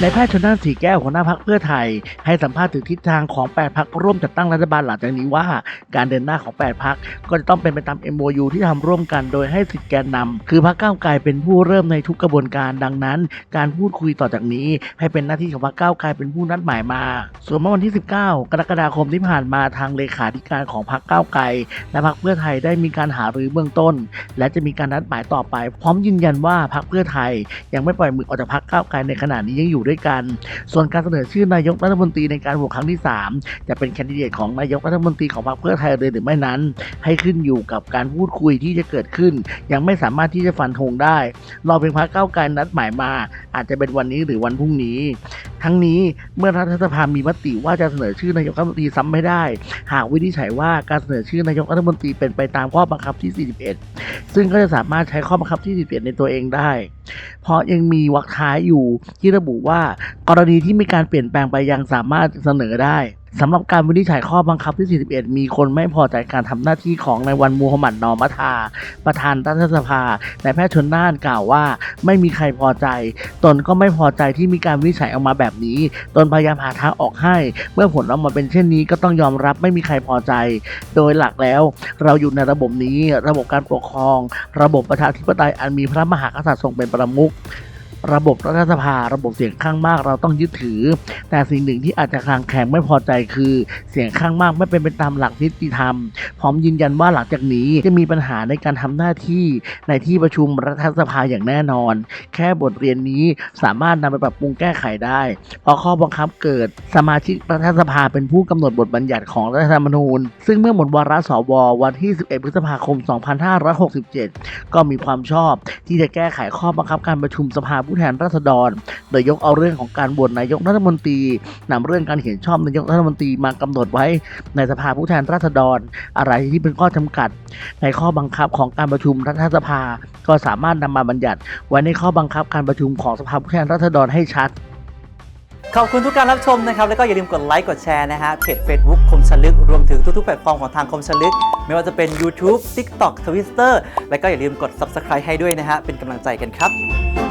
ในายแพทย์ชนน่านสีแก้วหัวหน้าพักเพื่อไทย ให้สัมภาษณ์ถึงทิศทางของ 8 พักร่วมจัดตั้งรัฐบาลหลังจากนี้ว่า การเดินหน้าของ 8 พักก็จะต้องเป็นไปตาม MOU ที่ทำร่วมกันโดยให้สิทธิแกนนำคือพักก้าวไกลเป็นผู้เริ่มในทุกกระบวนการดังนั้น การพูดคุยต่อจากนี้ ให้เป็นหน้าที่ของพักก้าวไกลเป็นผู้นัดหมายมา ส่วนเมื่อวันที่ 19 กรกฎาคมที่ผ่านมาทางเลขาธิการของพักก้าวไกลและพักเพื่อไทยได้มีการหารือเบื้องต้น และจะมีการนัดหมายต่อไป พร้อมยืนยันว่าพักเพื่อไทย ยังไม่ปล่อยมือออกจากพักก้าวไกลในขณะนี้ยังอยู่ด้วยกัน ส่วนการเสนอชื่อนายกรัฐมนตรีในการโหวตครั้งที่ 3 จะเป็นแคนดิเดตของนายกรัฐมนตรีของพรรคเพื่อไทยเลยหรือไม่นั้น ให้ขึ้นอยู่กับการพูดคุยที่จะเกิดขึ้น ยังไม่สามารถที่จะฟันธงได้ รอเพียงพรรคก้าวไกลนัดหมายมา อาจจะเป็นวันนี้หรือวันพรุ่งนี้ ทั้งนี้เมื่อรัฐสภามีมติว่าจะเสนอชื่อนายกรัฐมนตรีซ้ำไม่ได้ หากวินิจฉัยว่าการเสนอชื่อนายกรัฐมนตรีเป็นไปตามข้อบังคับที่ 41 ซึ่งก็จะสามารถใช้ข้อบังคับที่ 41 ในตัวเองได้ เพราะยังมีวรรคท้ายอยู่ที่ระบุว่า กรณีที่มีการเปลี่ยนแปลงไปยังสามารถเสนอได้สำหรับการวินิจฉัยข้อบังคับที่ 41 มีคนไม่พอใจการทำหน้าที่ของนายวันมูฮัมหมัดนอมัทา ประธานรัฐสภานแพทย์ชนน่านกล่าวว่า ไม่มีใครพอใจ ตนก็ไม่พอใจที่มีการวินิจฉัยออกมาแบบนี้ ตนพยายามหาทางออกให้ เมื่อผลออกมาเป็นเช่นนี้ก็ต้องยอมรับไม่มีใครพอใจ โดยหลักแล้ว เราอยู่ในระบบนี้ ระบบการปกครอง ระบบประชาธิปไตยอันมีพระมหากษัตริย์ทรงเป็นประมุข ระบบรัฐสภา ระบบเสียงข้างมากเราต้องยึดถือ แต่สิ่งหนึ่งที่อาจจะคลางแข็งไม่พอใจคือ เสียงข้างมากไม่เป็นไปตามหลักนิติธรรม พร้อมยืนยันว่าหลังจากนี้จะมีปัญหาในการทำหน้าที่ในที่ประชุมรัฐสภาอย่างแน่นอน แค่บทเรียนนี้สามารถนำไปปรับปรุงแก้ไขได้ เพราะข้อบังคับเกิดสมาชิกรัฐสภาเป็นผู้กำหนดบทบัญญัติของรัฐธรรมนูญ ซึ่งเมื่อหมดวาระสววันที่ 11 พฤษภาคม 2567 ก็มีความชอบที่จะแก้ไขข้อบังคับการประชุมสภาผู้แทนราษฎร โดยยกเอาเรื่องของการบวชนายกรัฐมนตรีนำเรื่องการเห็นชอบนายกรัฐมนตรีมากำหนดไว้ในสภาผู้แทนราษฎร อะไรที่เป็นข้อจำกัด ในข้อบังคับของการประชุมรัฐสภา ก็สามารถนำมาบัญญัติไว้ในข้อบังคับการประชุมของสภาผู้แทนราษฎรให้ชัดขอบคุณทุกการรับชมนะครับ แล้วก็อย่าลืมกดไลค์กดแชร์นะฮะเพจ Facebook คมชลึก รวมถึงทุกๆแพลตฟอร์มของทางคมชลึก ไม่ว่าจะเป็น YouTube TikTok Twitter แล้วก็อย่าลืมกด Subscribe ให้ด้วยนะฮะเป็นกำลังใจกันครับ